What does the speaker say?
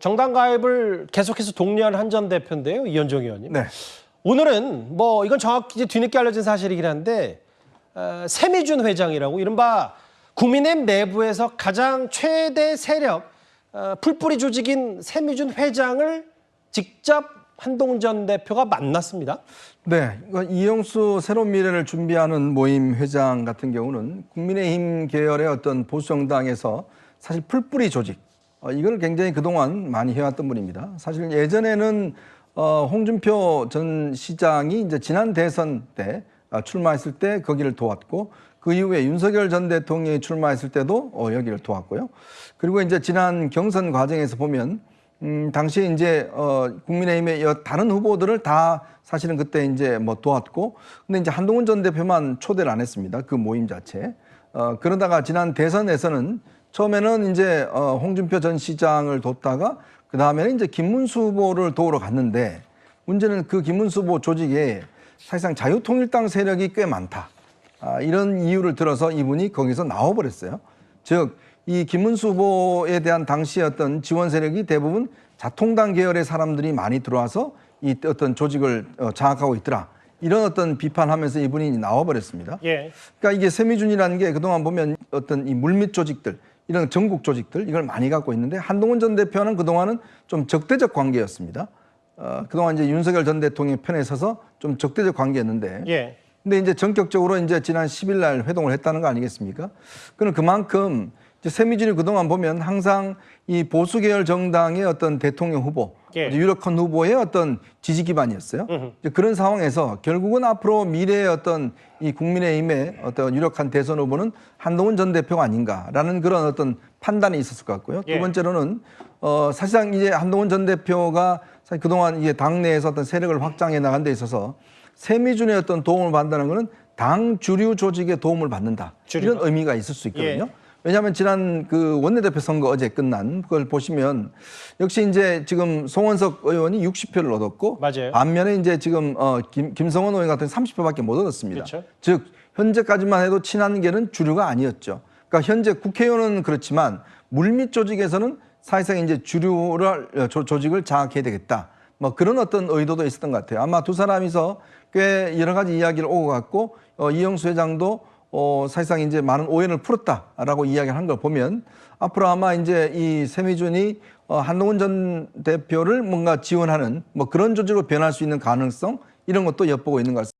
정당 가입을 계속해서 독려한 한전 대표인데요, 이현종 의원님. 네. 오늘은 뭐 이건 정확히 이제 뒤늦게 알려진 사실이긴 한데 어, 세미준 회장이라고 이른바 국민의힘 내부에서 가장 최대 세력 어, 풀뿌리 조직인 세미준 회장을 직접 한동훈 전 대표가 만났습니다. 네, 이영수 새로운 미래를 준비하는 모임 회장 같은 경우는 국민의힘 계열의 어떤 보수 정당에서 사실 풀뿌리 조직 어, 이걸 굉장히 그동안 많이 해왔던 분입니다. 사실 예전에는 어, 홍준표 전 시장이 이제 지난 대선 때 어, 출마했을 때 거기를 도왔고 그 이후에 윤석열 전 대통령이 출마했을 때도 어, 여기를 도왔고요. 그리고 이제 지난 경선 과정에서 보면 음, 당시에 이제, 어, 국민의힘의 여 다른 후보들을 다 사실은 그때 이제 뭐 도왔고, 근데 이제 한동훈 전 대표만 초대를 안 했습니다. 그 모임 자체. 어, 그러다가 지난 대선에서는 처음에는 이제, 어, 홍준표 전 시장을 뒀다가 그 다음에는 이제 김문수 후보를 도우러 갔는데 문제는 그 김문수 후보 조직에 사실상 자유통일당 세력이 꽤 많다. 아, 이런 이유를 들어서 이분이 거기서 나와버렸어요. 즉, 이 김문수 후보에 대한 당시 어떤 지원 세력이 대부분 자통당 계열의 사람들이 많이 들어와서 이 어떤 조직을 어, 장악하고 있더라. 이런 어떤 비판하면서 이분이 나와버렸습니다. 예. 그러니까 이게 세미준이라는 게 그동안 보면 어떤 이 물밑 조직들, 이런 전국 조직들 이걸 많이 갖고 있는데 한동훈 전 대표는 그동안은 좀 적대적 관계였습니다. 어, 그동안 이제 윤석열 전 대통령 편에 서서 좀 적대적 관계였는데 예. 근데 이제 전격적으로 이제 지난 10일 날 회동을 했다는 거 아니겠습니까? 그는 그만큼 세미준이 그동안 보면 항상 이 보수 계열 정당의 어떤 대통령 후보, 예. 이제 유력한 후보의 어떤 지지 기반이었어요. 이제 그런 상황에서 결국은 앞으로 미래의 어떤 이 국민의힘의 어떤 유력한 대선 후보는 한동훈 전 대표가 아닌가라는 그런 어떤 판단이 있었을 것 같고요. 예. 두 번째로는 어 사실상 이제 한동훈 전 대표가 사실 그동안 이게 당내에서 어떤 세력을 확장해 나간 데 있어서 세미준의 어떤 도움을 받는다는 것은 당 주류 조직의 도움을 받는다. 주류가? 이런 의미가 있을 수 있거든요. 예. 왜냐하면 지난 그 원내대표 선거 어제 끝난 그걸 보시면 역시 이제 지금 송원석 의원이 60표를 얻었고 맞아요. 반면에 이제 지금 어 김, 김성원 의원 같은 30표밖에 못 얻었습니다. 그렇죠. 즉 현재까지만 해도 친한계는 주류가 아니었죠. 그러니까 현재 국회의원은 그렇지만 물밑 조직에서는 사실상 이제 주류를 어, 조, 조직을 장악해야 되겠다. 뭐 그런 어떤 의도도 있었던 것 같아요. 아마 두 사람이서 꽤 여러 가지 이야기를 오고 갔고 어, 이영수 회장도 어, 사실상 이제 많은 오해를 풀었다라고 이야기를 한 걸 보면 앞으로 아마 이제 이 세미준이 어, 한동훈 전 대표를 뭔가 지원하는 뭐 그런 조직으로 변할 수 있는 가능성 이런 것도 엿보고 있는 것 같습니다.